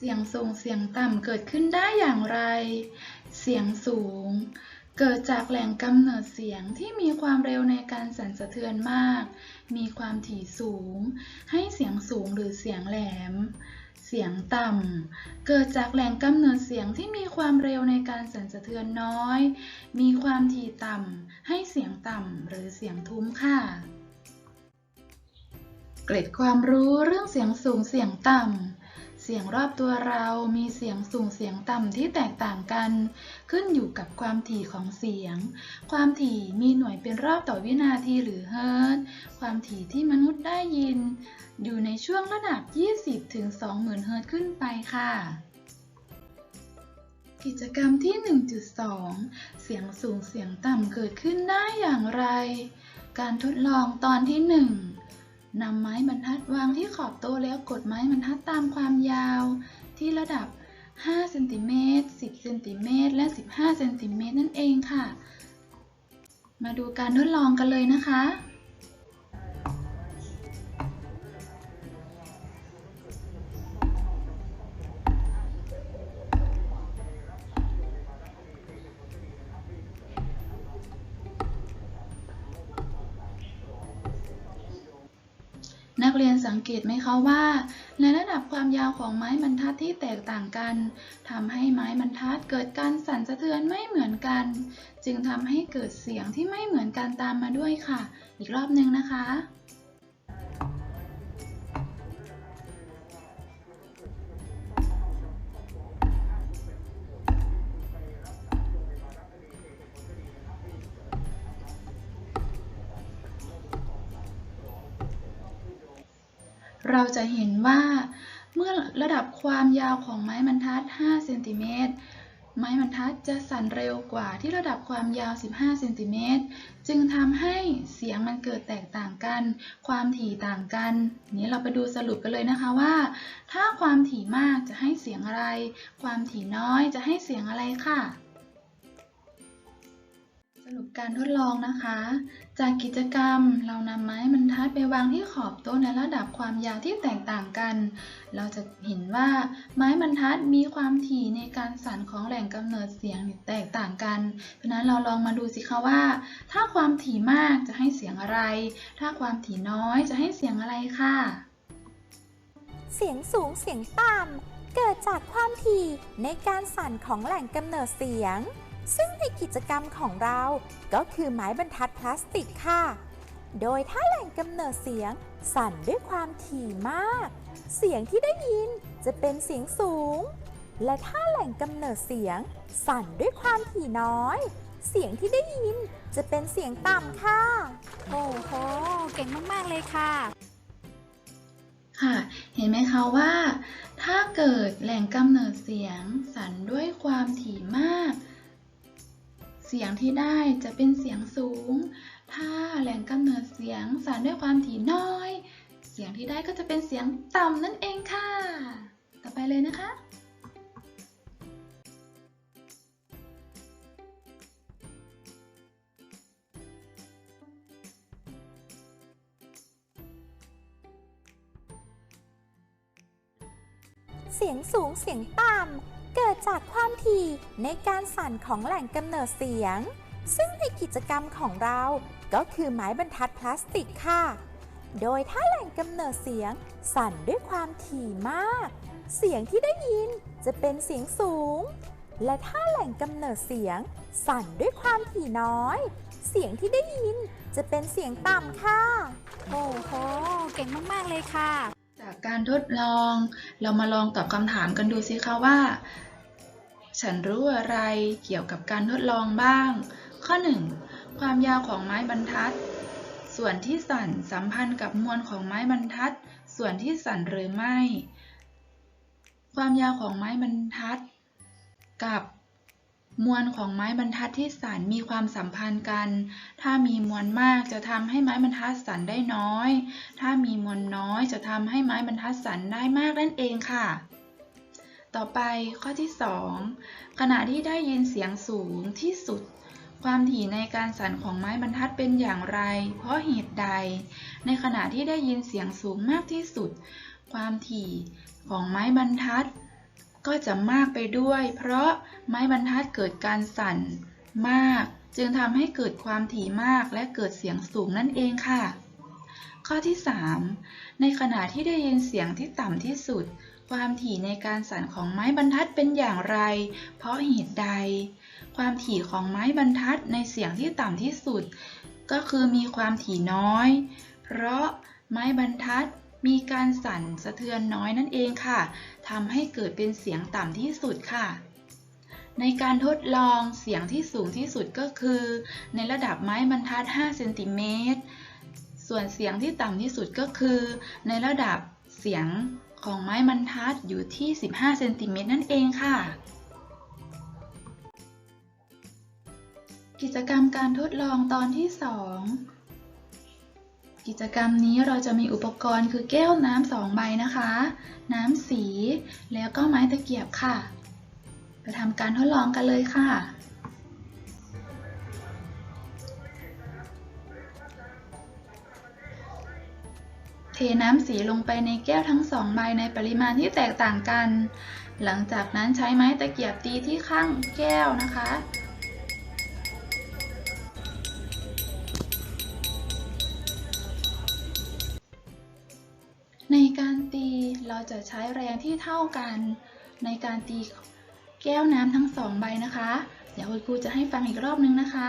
เสียงสูงเสียงต่ำเกิดขึ้นได้อย่างไร เสียงสูง เกิดจากแหล่งกำเนิดเสียงที่มีความเร็วในการสั่นสะเทือนมาก มีความถี่สูง ให้เสียงสูงหรือเสียงแหลม เสียงต่ำ เกิดจากแหล่งกำเนิดเสียงที่มีความเร็วในการสั่นสะเทือนน้อย มีความถี่ต่ำ ให้เสียงต่ำหรือเสียงทุ้มค่ะ เกร็ดความรู้เรื่องเสียงสูงเสียงต่ำ เสียงรอบตัวเรามีเสียงสูงเสียงต่ำที่แตกต่างกัน ขึ้นอยู่กับความถี่ของเสียง ความถี่มีหน่วยเป็นรอบต่อวินาทีหรือเฮิรตซ์ความถี่ที่มนุษย์ได้ยิน อยู่ในช่วงระดับ 20 ถึง 20,000 เฮิรตซ์ขึ้นไปค่ะกิจกรรมที่ 1.2 เสียงสูงเสียงต่ำเกิดขึ้นได้อย่างไร การทดลองตอนที่ 1 นำไม้บรรทัดวางที่ขอบโต๊ะแล้วกดไม้บรรทัดตามความยาว ที่ระดับ5เซนติเมตร10เซนติเมตรและ 15เซนติเมตรนั่นเองค่ะ มาดูการทดลองกันเลยนะคะ เรียนสังเกตไหมคะว่า ในระดับความยาวของไม้บรรทัดที่แตกต่างกันทำให้ไม้บรรทัดเกิดการสั่นสะเทือนไม่เหมือนกัน จึงทำให้เกิดเสียงที่ไม่เหมือนกันตามมาด้วยค่ะ อีกรอบหนึ่งนะคะ เราจะเห็นว่าเมื่อระดับความยาวของไม้บรรทัด 5 เซนติเมตร ไม้บรรทัดจะสั่นเร็วกว่าที่ระดับความยาว 15 เซนติเมตร จึงทำให้เสียงมันเกิดแตกต่างกัน ความถี่ต่างกัน นี้เราไปดูสรุปกันเลยนะคะว่า ถ้าความถี่มากจะให้เสียงอะไร ความถี่น้อยจะให้เสียงอะไรค่ะ รุปการทดลองนะคะ จากกิจกรรมเรานำไม้บรรทัดไปวางที่ขอบโต๊ะในระดับความยาวที่แตกต่างกัน เราจะเห็นว่าไม้บรรทัดมีความถี่ในการสั่นของแหล่งกำเนิดเสียงแตกต่างกัน เพราะนั้นเราลองมาดูสิคะว่า ถ้าความถี่มากจะให้เสียงอะไร ถ้าความถี่น้อยจะให้เสียงอะไรค่ะ เสียงสูงเสียงต่ำเกิดจากความถี่ในการสั่นของแหล่งกำเนิดเสียง ซึ่งในกิจกรรมของเราก็คือไม้บรรทัดพลาสติกค่ะ โดยถ้าแหล่งกำเนิดเสียงสั่นด้วยความถี่มาก เสียงที่ได้ยินจะเป็นเสียงสูง และถ้าแหล่งกำเนิดเสียงสั่นด้วยความถี่น้อย เสียงที่ได้ยินจะเป็นเสียงต่ำค่ะ โอ้โห เก่งมาก ๆ เลยค่ะ ค่ะ เห็นไหมคะว่า ถ้าเกิดแหล่งกำเนิดเสียงสั่นด้วยความถี่มาก เสียงที่ได้จะเป็นเสียงสูง ถ้าแหล่งกำเนิดเสียงสั่นด้วยความถี่น้อย เสียงที่ได้ก็จะเป็นเสียงต่ำนั่นเองค่ะ ต่อไปเลยนะคะเสียงสูงเสียงต่ำ จากความถี่ในการสั่นของแหล่งกำเนิดเสียง ซึ่งในกิจกรรมของเราก็คือไม้บรรทัดพลาสติกค่ะ โดยถ้าแหล่งกำเนิดเสียงสั่นด้วยความถี่มาก เสียงที่ได้ยินจะเป็นเสียงสูง และถ้าแหล่งกำเนิดเสียงสั่นด้วยความถี่น้อย เสียงที่ได้ยินจะเป็นเสียงต่ำค่ะ โอ้โห เก่งมาก ๆ เลยค่ะ จากการทดลอง เรามาลองตอบคำถามกันดูสิคะว่า ฉันรู้อะไรเกี่ยวกับการทดลองบ้าง ข้อ 1. ความยาวของไม้บรรทัด ส่วนที่สั่นสัมพันธ์กับมวลของไม้บรรทัด ส่วนที่สั่นหรือไม่ ความยาวของไม้บรรทัด กับมวลของไม้บรรทัดที่สั่นมีความสัมพันธ์กัน ถ้ามีมวลมากจะทำให้ไม้บรรทัดสั่นได้น้อย ถ้ามีมวลน้อยจะทำให้ไม้บรรทัดสั่นได้มากนั่นเองค่ะ ต่อไปข้อที่ 2 ขณะที่ได้ยินเสียงสูงที่สุด ความถี่ในการสั่นของไม้บรรทัดเป็นอย่างไร เพราะเหตุใด ในขณะที่ได้ยินเสียงสูงมากที่สุด ความถี่ของไม้บรรทัด ก็จะมากไปด้วย เพราะไม้บรรทัดเกิดการสั่นมาก จึงทำให้เกิดความถี่มากและเกิดเสียงสูงนั่นเองค่ะ ข้อที่ 3 ในขณะที่ได้ยินเสียงที่ต่ำที่สุด ความถี่ในการสั่นของไม้บรรทัดเป็นอย่างไร เพราะเหตุใด ความถี่ของไม้บรรทัดในเสียงที่ต่ำที่สุด ก็คือมีความถี่น้อย เพราะไม้บรรทัดมีการสั่นสะเทือนน้อยนั่นเองค่ะทำให้เกิดเป็นเสียงต่ำที่สุดค่ะ ในการทดลองเสียงที่สูงที่สุดก็คือ ในระดับไม้บรรทัด 5 เซนติเมตร ส่วนเสียงที่ต่ำที่สุดก็คือ ในระดับเสียง ของไม้บรรทัดอยู่ที่ 15 เซนติเมตรนั่นเองค่ะ กิจกรรมการทดลองตอนที่ 2 กิจกรรมนี้เราจะมีอุปกรณ์คือแก้วน้ำสองใบนะคะ น้ำสี แล้วก็ไม้ตะเกียบค่ะ ไปทำการทดลองกันเลยค่ะ เทน้ำสีลงไปในแก้วทั้งสองใบในปริมาณที่แตกต่างกัน หลังจากนั้นใช้ไม้ตะเกียบตีที่ข้างแก้วนะคะ ในการตีเราจะใช้แรงที่เท่ากัน ในการตีแก้วน้ำทั้งสองใบนะคะ เดี๋ยวคุณครูจะให้ฟังอีกรอบนึงนะคะ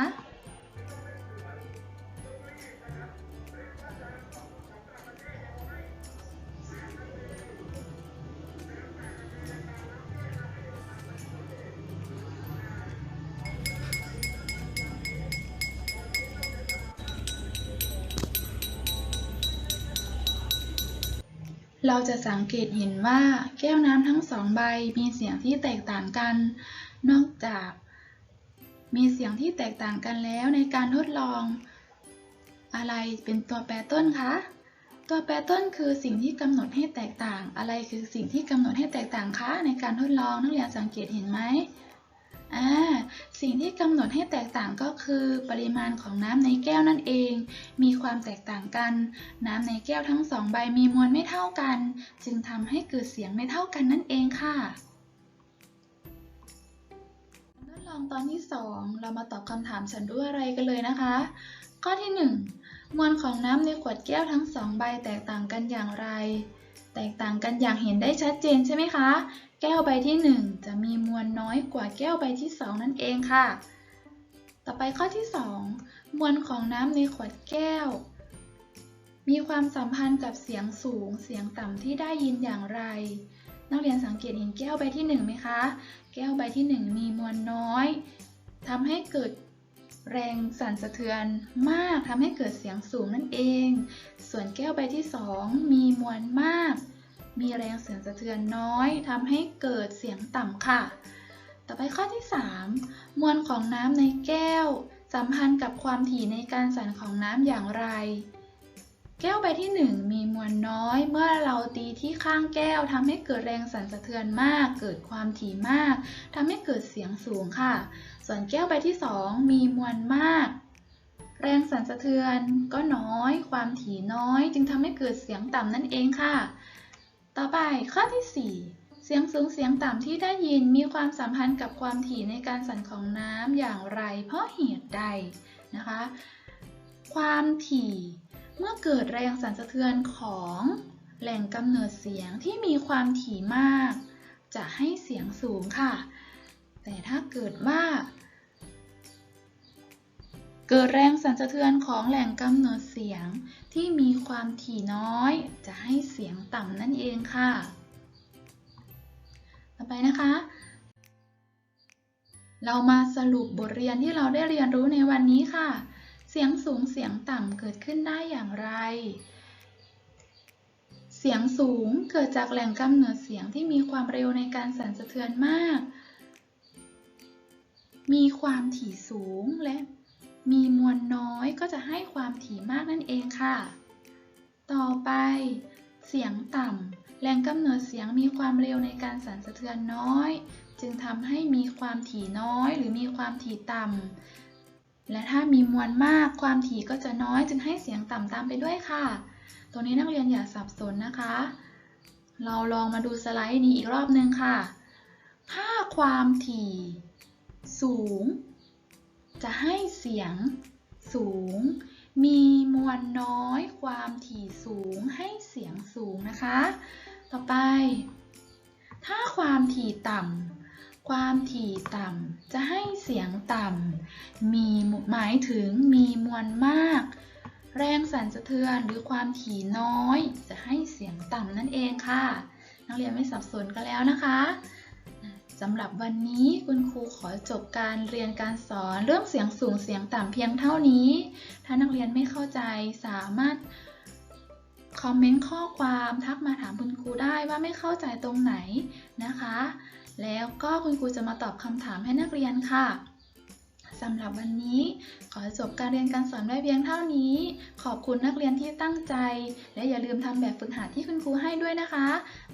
เราจะสังเกตเห็นว่าแก้วน้ำทั้งสองใบมีเสียงที่แตกต่างกัน นอกจาก มีเสียงที่แตกต่างกันแล้วในการทดลอง อะไรเป็นตัวแปรต้นคะ ตัวแปรต้นคือสิ่งที่กำหนดให้แตกต่าง อะไรคือสิ่งที่กำหนดให้แตกต่างคะในการทดลองนักเรียนสังเกตเห็นไหม อ่าสิ่งที่กำหนดให้แตกต่างก็คือปริมาณของน้ำในแก้วนั่นเอง มีความแตกต่างกัน น้ำในแก้วทั้งสองใบมีมวลไม่เท่ากัน จึงทำให้เกิดเสียงไม่เท่ากันนั่นเองค่ะทดลองตอนที่ 2 เรามาตอบคำถามฉันรู้อะไรกันเลยนะคะ ข้อที่ 1 มวลของน้ำในขวดแก้วทั้งสองใบแตกต่างกันอย่างไร แตกต่างกันอย่างเห็นได้ชัดเจนใช่ไหมคะ แก้วใบที่ 1 จะมีมวลน้อยกว่าแก้วใบที่ 2 นั่นเองค่ะ ต่อไปข้อที่ 2 มวลของน้ำในขวดแก้ว มีความสัมพันธ์กับเสียงสูงเสียงต่ำที่ได้ยินอย่างไร นักเรียนสังเกตเห็นแก้วใบที่1ไหมคะ แก้วใบที่ 1 มีมวลน้อยทำให้เกิดแรงสั่นสะเทือนมากทำให้เกิดเสียงสูงนั่นเอง ส่วนแก้วใบที่ 2 มีมวลมาก มีแรงเสั่นสะเทือนน้อยทำให้เกิดเสียงต่ำค่ะ ต่อไปข้อที่ 3 มวลของน้ำในแก้ว สัมพันธ์กับความถี่ในการสั่นของน้ำอย่างไร แก้วใบที่ 1 มีมวลน้อย เมื่อเราตีที่ข้างแก้วทำให้เกิดแรงสั่นสะเทือนมาก เกิดความถี่มากทำให้เกิดเสียงสูงค่ะ ส่วนแก้วใบที่ 2 มีมวลมากแรงสั่นสะเทือนก็น้อย ความถี่น้อย จึงทำให้เกิดเสียงต่ำนั่นเองค่ะ ต่อไปข้อที่ 4 เสียงสูงเสียงต่ำที่ได้ยินมีความสัมพันธ์กับความถี่ในการสั่นของน้ำอย่างไร เพราะเหตุใดนะคะ ความถี่เมื่อเกิดแรงสั่นสะเทือนของแหล่งกำเนิดเสียงที่มีความถี่มาก จะให้เสียงสูงค่ะ แต่ถ้าเกิดว่าเกิดแรงสั่นสะเทือนของแหล่งกำเนิดเสียง ที่มีความถี่น้อย จะให้เสียงต่ำนั่นเองค่ะ ต่อไปนะคะ เรามาสรุปบทเรียนที่เราได้เรียนรู้ในวันนี้ค่ะ เสียงสูงเสียงต่ำเกิดขึ้นได้อย่างไร เสียงสูงเกิดจากแหล่งกำเนิดเสียงที่มีความเร็วในการสั่นสะเทือนมาก มีความถี่สูงและ มีมวลน้อยก็จะให้ความถี่มากนั่นเองค่ะ ต่อไป เสียงต่ำแหล่งกำเนิดเสียงมีความเร็วในการสั่นสะเทือนน้อย จึงทำให้มีความถี่น้อย หรือมีความถี่ต่ำและถ้ามีมวลมากความถี่ก็จะน้อย จึงให้เสียงต่ำตามไปด้วยค่ะ ตรงนี้นักเรียนอย่าสับสนนะคะ เราลองมาดูสไลด์นี้อีกรอบนึงค่ะถ้าความถี่ สูง จะให้เสียงสูง มีมวลน้อยความถี่สูงให้เสียงสูงนะคะ ต่อไป ถ้าความถี่ต่ำความถี่ต่ำจะให้เสียงต่ำมีหมายถึงมีมวลมาก แรงสั่นสะเทือนหรือความถี่น้อย จะให้เสียงต่ำนั่นเองค่ะ นักเรียนไม่สับสนกันแล้วนะคะ สำหรับวันนี้คุณครูขอจบการเรียนการสอนเรื่องเสียงสูงเสียงต่ำเพียงเท่านี้ ถ้านักเรียนไม่เข้าใจสามารถคอมเมนต์ข้อความทักมาถามคุณครูได้ว่าไม่เข้าใจตรงไหนนะคะ แล้วก็คุณครูจะมาตอบคำถามให้นักเรียนค่ะสำหรับวันนี้ ขอจบการเรียนการสอนไว้เพียงเท่านี้ ขอบคุณนักเรียนที่ตั้งใจ และอย่าลืมทำแบบฝึกหัดที่คุณครูให้ด้วยนะคะ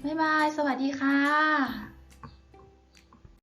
บ๊ายบาย สวัสดีค่ะ